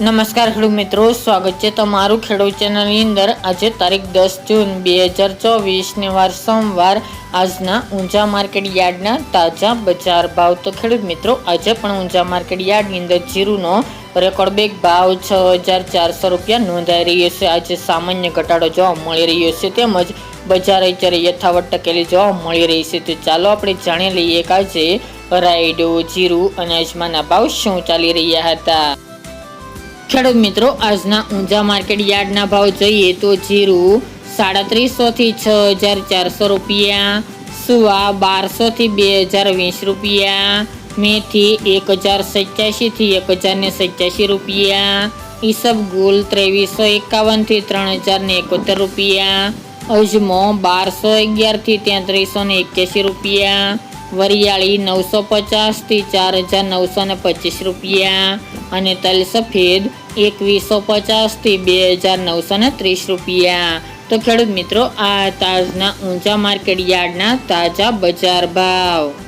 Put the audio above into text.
નમસ્કાર ખેડૂત મિત્રો, સ્વાગત છે તમારું ખેડૂત ચેનલની અંદર. આજે તારીખ દસ જૂન બે હજાર ચોવીસને વાર સોમવાર. આજના ઊંઝા માર્કેટ યાર્ડના તાજા બજાર ભાવ. તો ખેડૂત મિત્રો, આજે પણ ઊંઝા માર્કેટ યાર્ડની અંદર જીરુનો રેકોર્ડ બેગ ભાવ છ હજાર ચારસો રૂપિયા નોંધાઈ રહ્યો છે. આજે સામાન્ય ઘટાડો જોવા મળી રહ્યો છે. તેમજ બજાર અત્યારે યથાવત ટકેલી જોવા મળી રહી છે, તો ચાલો આપણે જાણી લઈએ કે આજે રાયડો, જીરું અને અજમાના ભાવ શું ચાલી રહ્યા હતા. ખેડૂત મિત્રો, આજના ઊંઝા માર્કેટ યાર્ડના ભાવ જોઈએ તો જીરું સાડા થી છ હજાર ચારસો રૂપિયા, સુવા બારસોથી બે હજાર વીસ રૂપિયા, મેથી એક હજાર સત્યાસીથી એક હજાર ને સત્યાસી રૂપિયા ઈસબગુલ ત્રેવીસો એકાવનથી ત્રણ હજાર ને એકોતેર રૂપિયા, અજમો બારસો અગિયારથી તેત્રીસો ને એક્યાસી રૂપિયા, વરિયાળી નવસો પચાસથી ચાર હજાર નવસો ને પચીસ રૂપિયા અને તલ સફેદ એકવીસો પચાસથી બે હજાર નવસો ને ત્રીસ રૂપિયા. તો ખેડૂત મિત્રો, આ તાજના ઊંચા માર્કેટ યાર્ડના તાજા બજાર ભાવ.